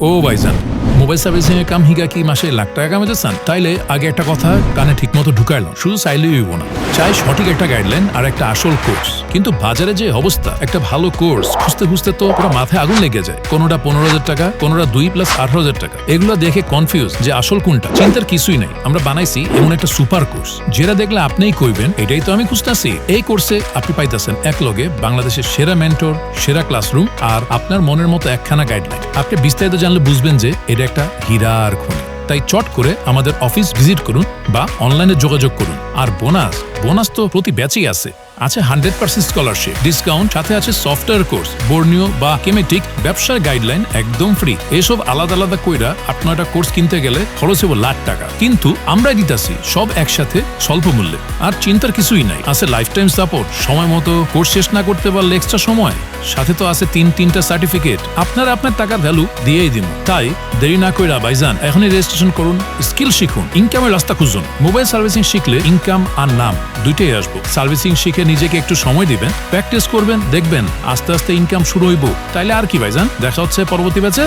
ও ভাইজান mobile servicing এর কাম Higa কি মাসে লাখ টাকা কামাতে চান তাইলে আগে একটা কথা কানে ঠিক মতো ঢুকাইলাম শুধু চাইলেই হইব না। চাই সঠিক একটা গাইডলাইন আর একটা আসল কোর্স কিন্তু বাজারে যে অবস্থা, একটা ভালো কোর্স খুঁজতে খুঁজতে তো পুরো মাথায় আগুন লেগে যায়। কোনোটা পনেরো হাজার টাকা, কোনোটা দুই প্লাস আঠারো হাজার টাকা। এগুলো দেখে কনফিউজ যে আসল কোনটা। চিন্তার কিছুই নাই। আমরা বানাইছি এমন একটা সুপার কোর্স যেটা দেখলে আপনিই কইবেন, এটাই তো আমি খুঁজতেছি। এই কোর্সে আপনি পাইতেছেন এক লগে বাংলাদেশের সেরা মেন্টর সেরা ক্লাসরুম আর আপনার মনের মতো একখানা গাইডলাইন আপনি বিস্তারিত জানলে বুঝবেন যে এটা একটা হীরার খনি। তাই চট করে আমাদের অফিস ভিজিট করুন বা অনলাইনে যোগাযোগ করুন। আর বোনাস বোনাস তো প্রতি ব্যাচেই আছে। আছে হান্ড্রেড পার্সেন্ট স্কলারশিপ ডিসকাউন্ট সাথে আছে সফটওয়্যার কোর্স বর্ণীয় বা কেমেটিক ব্যবসার গাইডলাইন একদম ফ্রি এসব আলাদা আলাদা কইরা আপনার কোর্স কিনতে গেলে খরচ হব লাখ টাকা। কিন্তু আমরা দিতাছি, সব একসাথে স্বল্প মূল্যে। আর চিন্তার কিছুই নাই। আছে লাইফ টাইম সাপোর্ট সময় মতো কোর্স শেষ না করতে পারলে এক্সট্রা সময়। সাথে তো আছে তিন তিনটা সার্টিফিকেট আপনারা আপনার টাকার ভ্যালু দিয়েই দিন তাই দেরি না কইরা ভাইজান, এখনই রেজিস্ট্রেশন করুন স্কিল শিখুন ইনকামের রাস্তা খুঁজুন। মোবাইল সার্ভিসিং শিখলে ইনকাম আর নাম দুইটাই আসব। সার্ভিসিং শিখে নিজেকে একটু সময় দিবেন প্র্যাকটিস করবেন, দেখবেন, আস্তে আস্তে ইনকাম শুরু হইব। তাইলে আর কি ভাইজান? দেখা হচ্ছে পরবর্তী ব্যাচে